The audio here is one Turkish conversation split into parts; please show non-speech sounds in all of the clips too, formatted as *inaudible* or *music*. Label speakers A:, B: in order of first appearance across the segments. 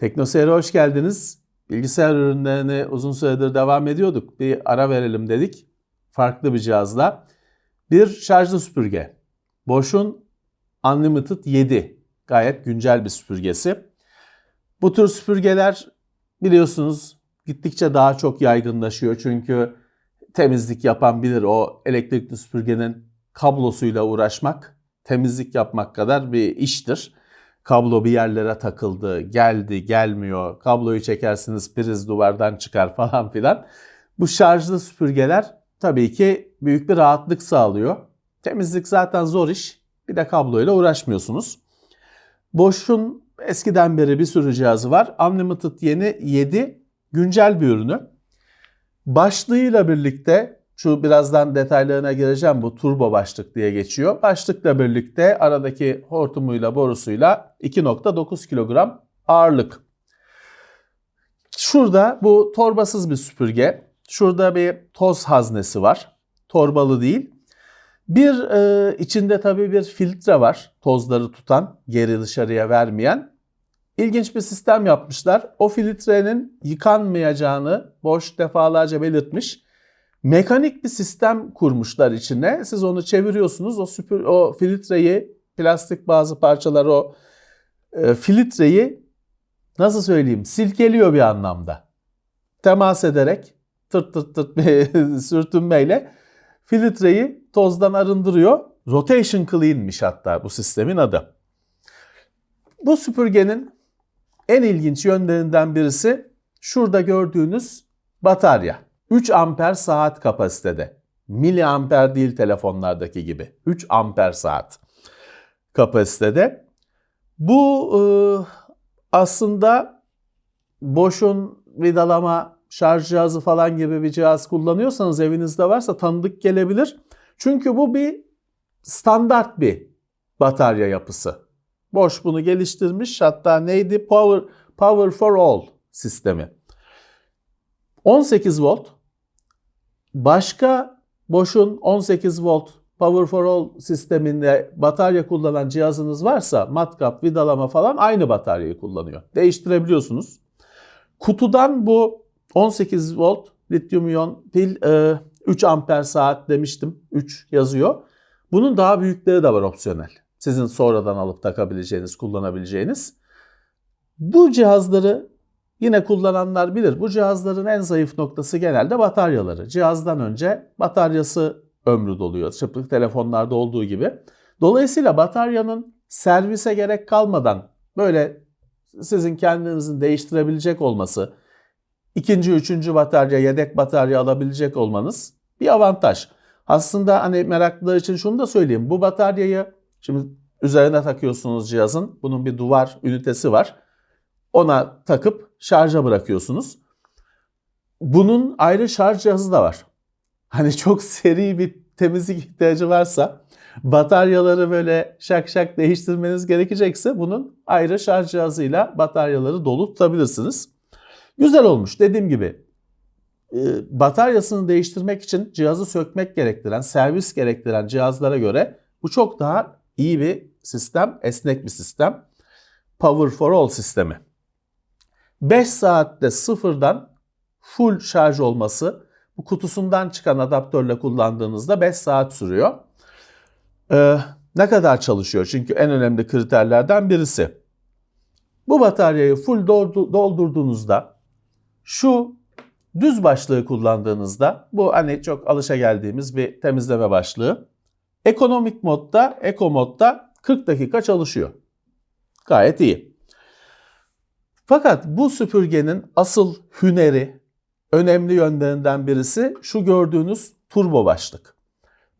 A: Teknoseyir'e hoş geldiniz. Bilgisayar ürünlerine uzun süredir devam ediyorduk. Bir ara verelim dedik. Farklı bir cihazla. Bir şarjlı süpürge. Bosch'un Unlimited 7. Gayet güncel bir süpürgesi. Bu tür süpürgeler biliyorsunuz gittikçe daha çok yaygınlaşıyor. Çünkü temizlik yapan bilir o elektrikli süpürgenin kablosuyla uğraşmak temizlik yapmak kadar bir iştir. Kablo bir yerlere takıldı, geldi, gelmiyor. Kabloyu çekersiniz priz duvardan çıkar *laughs* falan filan. Bu şarjlı süpürgeler tabii ki büyük bir rahatlık sağlıyor. Temizlik zaten zor iş. Bir de kabloyla uğraşmıyorsunuz. Bosch'un eskiden beri bir sürü cihazı var. Unlimited yeni 7 güncel bir ürünü. Başlığıyla birlikte şu birazdan detaylarına gireceğim bu turbo başlık diye geçiyor. Başlıkla birlikte aradaki hortumuyla borusuyla 2.9 kilogram ağırlık. Şurada bu torbasız bir süpürge. Şurada bir toz haznesi var. Torbalı değil. Bir e, içinde tabii bir filtre var. Tozları tutan, geri dışarıya vermeyen. İlginç bir sistem yapmışlar. O filtrenin yıkanmayacağını Bosch defalarca belirtmiş. Mekanik bir sistem kurmuşlar içine. Siz onu çeviriyorsunuz. O süpür o filtreyi, plastik bazı parçalar o e, filtreyi nasıl söyleyeyim? Silkeliyor bir anlamda. Temas ederek tırt tırt tırt bir *laughs* sürtünmeyle filtreyi tozdan arındırıyor. Rotation Clean'miş hatta bu sistemin adı. Bu süpürgenin en ilginç yönlerinden birisi şurada gördüğünüz batarya. 3 amper saat kapasitede. Miliamper değil telefonlardaki gibi. 3 amper saat kapasitede. Bu e, aslında Bosch'un vidalama şarj cihazı falan gibi bir cihaz kullanıyorsanız evinizde varsa tanıdık gelebilir. Çünkü bu bir standart bir batarya yapısı. Bosch bunu geliştirmiş. Hatta neydi? Power Power for All sistemi. 18 volt. Başka Bosch'un 18 volt Power for All sisteminde batarya kullanan cihazınız varsa matkap, vidalama falan aynı bataryayı kullanıyor. Değiştirebiliyorsunuz. Kutudan bu 18 volt lityum iyon pil e, 3 amper saat demiştim. 3 yazıyor. Bunun daha büyükleri de var opsiyonel. Sizin sonradan alıp takabileceğiniz, kullanabileceğiniz. Bu cihazları yine kullananlar bilir. Bu cihazların en zayıf noktası genelde bataryaları. Cihazdan önce bataryası ömrü doluyor. Çıplık telefonlarda olduğu gibi. Dolayısıyla bataryanın servise gerek kalmadan böyle sizin kendinizin değiştirebilecek olması, ikinci, üçüncü batarya, yedek batarya alabilecek olmanız bir avantaj. Aslında hani meraklılar için şunu da söyleyeyim. Bu bataryayı şimdi üzerine takıyorsunuz cihazın. Bunun bir duvar ünitesi var. Ona takıp şarja bırakıyorsunuz. Bunun ayrı şarj cihazı da var. Hani çok *laughs* seri bir temizlik ihtiyacı varsa bataryaları böyle şak şak değiştirmeniz gerekecekse bunun ayrı şarj cihazıyla bataryaları dolu tutabilirsiniz. Güzel olmuş dediğim gibi e, bataryasını değiştirmek için cihazı sökmek gerektiren, servis gerektiren cihazlara göre bu çok daha iyi bir sistem, esnek bir sistem. Power for All sistemi. 5 saatte sıfırdan full şarj olması bu kutusundan çıkan adaptörle kullandığınızda 5 saat sürüyor. Ee, ne kadar çalışıyor? Çünkü en önemli kriterlerden birisi. Bu bataryayı full doldurduğunuzda şu düz başlığı kullandığınızda bu hani çok alışa geldiğimiz bir temizleme başlığı. Ekonomik modda, eko modda 40 dakika çalışıyor. Gayet iyi. Fakat bu süpürgenin asıl hüneri, önemli yönlerinden birisi şu gördüğünüz turbo başlık.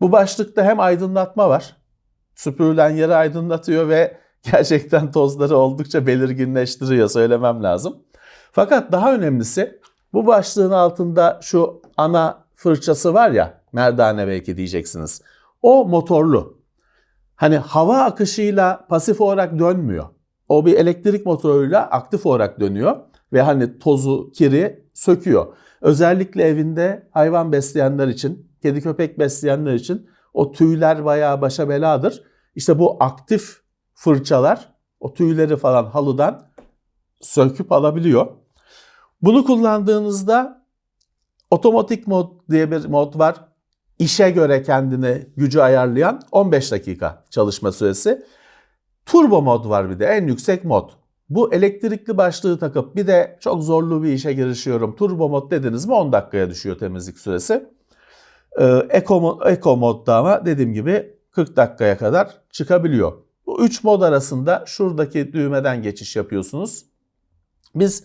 A: Bu başlıkta hem aydınlatma var. Süpürülen yeri aydınlatıyor ve *laughs* gerçekten tozları oldukça belirginleştiriyor söylemem lazım. Fakat daha önemlisi bu başlığın altında şu ana fırçası var ya merdane belki diyeceksiniz. O motorlu. Hani hava akışıyla pasif olarak dönmüyor. O bir elektrik motoruyla aktif olarak dönüyor ve hani tozu, kiri söküyor. Özellikle evinde hayvan besleyenler için, kedi köpek besleyenler için o tüyler bayağı başa beladır. İşte bu aktif fırçalar o tüyleri falan halıdan söküp alabiliyor. Bunu kullandığınızda otomatik mod diye bir mod var. İşe göre kendini gücü ayarlayan 15 dakika çalışma süresi. Turbo mod var bir de en yüksek mod. Bu elektrikli başlığı takıp bir de çok zorlu bir işe girişiyorum. Turbo mod dediniz mi 10 dakikaya düşüyor temizlik süresi. Ee, Eco, Eco modda ama dediğim gibi 40 dakikaya kadar çıkabiliyor. Bu 3 mod arasında şuradaki düğmeden geçiş yapıyorsunuz. Biz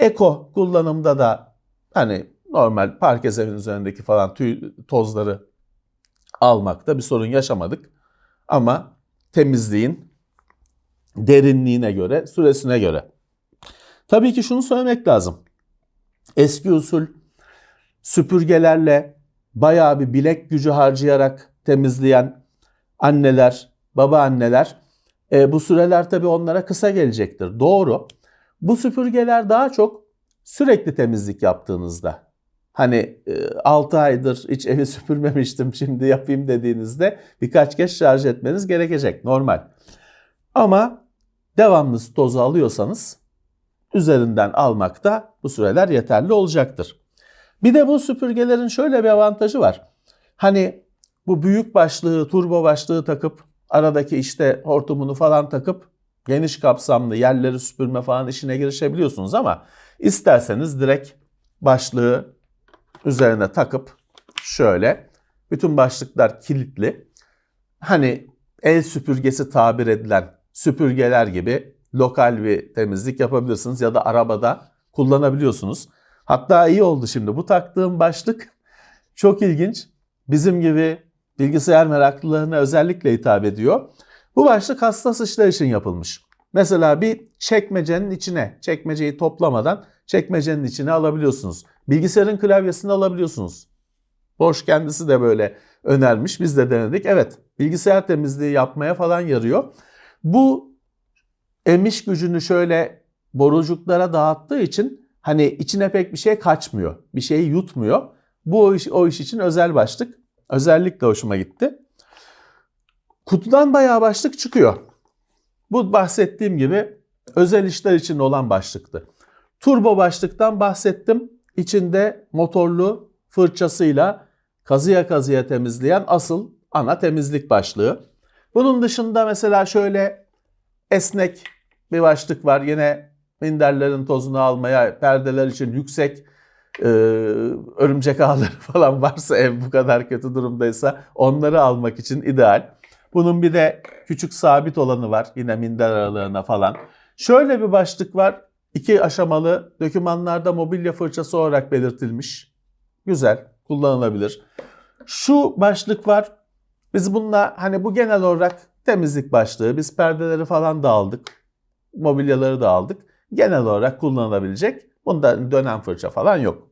A: Eco kullanımda da hani normal parke zemin üzerindeki falan tüy tozları almakta bir sorun yaşamadık. Ama temizliğin derinliğine göre, süresine göre. Tabii ki şunu söylemek lazım. Eski usul süpürgelerle bayağı bir bilek gücü harcayarak temizleyen anneler, babaanneler e, bu süreler tabii onlara kısa gelecektir. Doğru. Bu süpürgeler daha çok sürekli temizlik yaptığınızda hani 6 aydır hiç evi *laughs* süpürmemiştim şimdi yapayım dediğinizde birkaç kez şarj etmeniz gerekecek normal. Ama devamlı tozu alıyorsanız üzerinden almakta bu süreler yeterli olacaktır. Bir de bu süpürgelerin şöyle bir avantajı var. Hani bu büyük başlığı, turbo başlığı takıp aradaki işte hortumunu falan takıp geniş kapsamlı yerleri süpürme falan işine girişebiliyorsunuz ama isterseniz direkt başlığı üzerine takıp şöyle bütün başlıklar kilitli. Hani el süpürgesi tabir edilen süpürgeler gibi lokal bir temizlik yapabilirsiniz ya da arabada kullanabiliyorsunuz. Hatta iyi oldu şimdi bu taktığım başlık çok ilginç. Bizim gibi bilgisayar meraklılarına özellikle hitap ediyor. Bu başlık hassas işler için yapılmış. Mesela bir çekmecenin içine, çekmeceyi toplamadan çekmecenin içine alabiliyorsunuz. Bilgisayarın klavyesini alabiliyorsunuz. Boş kendisi de böyle önermiş. Biz de denedik. Evet, bilgisayar temizliği yapmaya falan yarıyor. Bu emiş gücünü şöyle borucuklara dağıttığı için hani içine pek bir şey kaçmıyor. Bir şeyi yutmuyor. Bu o iş, o iş için özel başlık. Özellikle hoşuma gitti. Kutudan bayağı başlık çıkıyor. Bu bahsettiğim gibi özel işler için olan başlıktı. Turbo başlıktan bahsettim. İçinde motorlu fırçasıyla kazıya kazıya temizleyen asıl ana temizlik başlığı. Bunun dışında mesela şöyle esnek bir başlık var. Yine minderlerin tozunu almaya, perdeler için yüksek e, örümcek ağları *laughs* falan varsa ev bu kadar kötü durumdaysa onları almak için ideal. Bunun bir de küçük sabit olanı var yine minder aralarına falan. Şöyle bir başlık var. İki aşamalı dokümanlarda mobilya fırçası olarak belirtilmiş. Güzel, kullanılabilir. Şu başlık var. Biz bununla hani bu genel olarak temizlik başlığı. Biz perdeleri falan da aldık. Mobilyaları da aldık. Genel olarak kullanılabilecek. Bunda dönem fırça falan yok.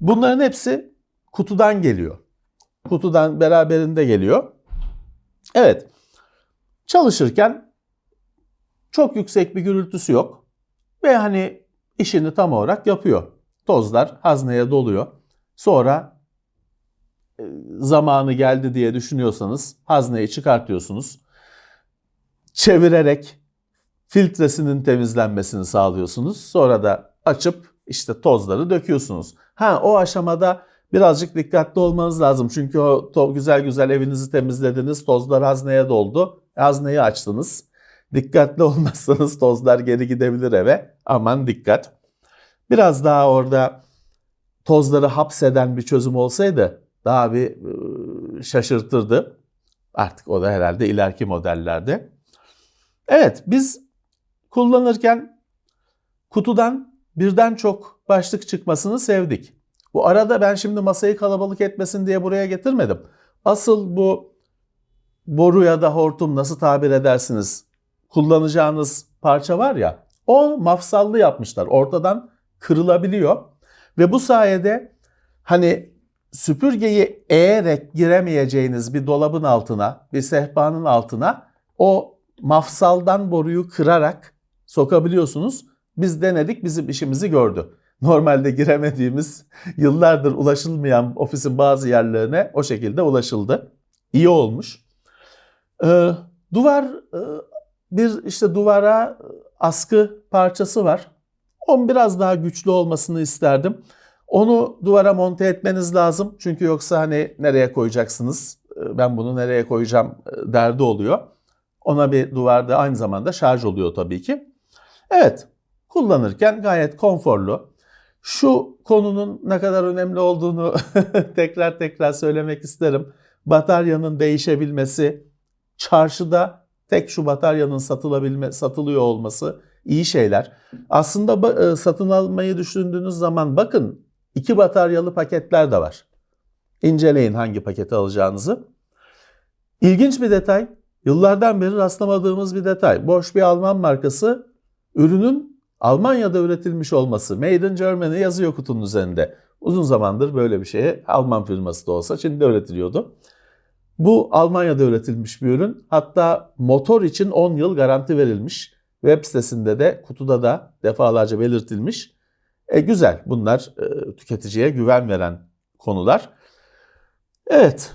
A: Bunların hepsi kutudan geliyor. Kutudan beraberinde geliyor. Evet. Çalışırken çok yüksek bir gürültüsü yok. Ve hani işini tam olarak yapıyor. Tozlar hazneye doluyor. Sonra zamanı geldi diye düşünüyorsanız hazneyi çıkartıyorsunuz. Çevirerek filtresinin temizlenmesini sağlıyorsunuz. Sonra da açıp işte tozları döküyorsunuz. Ha o aşamada birazcık dikkatli olmanız lazım. Çünkü o to- güzel güzel evinizi temizlediniz, tozlar hazneye doldu. E, hazneyi açtınız. Dikkatli *laughs* olmazsanız tozlar geri gidebilir eve. Aman dikkat. Biraz daha orada tozları hapseden bir çözüm olsaydı daha bir şaşırtırdı. Artık o da herhalde ileriki modellerde. Evet biz kullanırken kutudan birden çok başlık çıkmasını sevdik. Bu arada ben şimdi masayı kalabalık etmesin diye buraya getirmedim. Asıl bu boru ya da hortum nasıl tabir edersiniz kullanacağınız parça var ya o mafsallı yapmışlar. Ortadan kırılabiliyor ve bu sayede hani süpürgeyi eğerek giremeyeceğiniz bir dolabın altına, bir sehpanın altına o mafsaldan boruyu kırarak sokabiliyorsunuz. Biz denedik, bizim işimizi gördü. Normalde giremediğimiz, yıllardır ulaşılmayan ofisin bazı yerlerine o şekilde ulaşıldı. İyi olmuş. Ee, duvar e, bir işte duvara askı parçası var. Onun biraz daha güçlü olmasını isterdim. Onu duvara monte etmeniz lazım. Çünkü yoksa hani nereye koyacaksınız? Ee, Ben bunu nereye koyacağım e, derdi oluyor. Ona bir duvarda aynı zamanda şarj oluyor tabii ki. Evet, kullanırken gayet konforlu. Şu konunun ne kadar önemli olduğunu *laughs* tekrar tekrar söylemek isterim. Bataryanın değişebilmesi, çarşıda tek şu bataryanın satılabilme, satılıyor olması iyi şeyler. Aslında e, satın almayı düşündüğünüz zaman bakın iki bataryalı paketler de var. İnceleyin hangi paketi alacağınızı. İlginç bir detay. Yıllardan beri rastlamadığımız bir detay. Bosch bir Alman markası ürünün Almanya'da üretilmiş olması. Made in Germany yazıyor kutunun üzerinde. Uzun zamandır böyle bir şeye Alman firması da olsa Çin'de üretiliyordu. Bu Almanya'da üretilmiş bir ürün. Hatta motor için 10 yıl garanti verilmiş. Web sitesinde de kutuda da defalarca belirtilmiş. E güzel. Bunlar e, tüketiciye güven veren konular. Evet.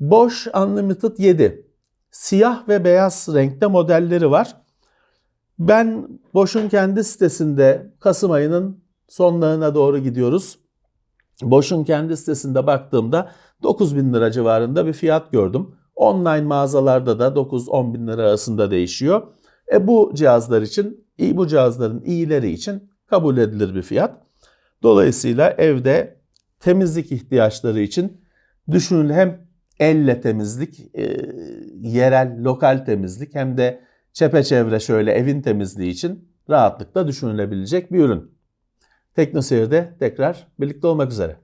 A: Bosch Unlimited 7. Siyah ve beyaz renkte modelleri var. Ben Bosch'un kendi sitesinde Kasım ayının sonlarına doğru gidiyoruz. Bosch'un kendi sitesinde baktığımda 9 bin lira civarında bir fiyat gördüm. Online mağazalarda da 9-10 bin lira arasında değişiyor. E bu cihazlar için, bu cihazların iyileri için kabul edilir bir fiyat. Dolayısıyla evde temizlik ihtiyaçları için düşünün hem elle temizlik, e, yerel, lokal temizlik hem de çepeçevre şöyle evin temizliği için rahatlıkla düşünülebilecek bir ürün. Teknoseyir'de tekrar birlikte olmak üzere.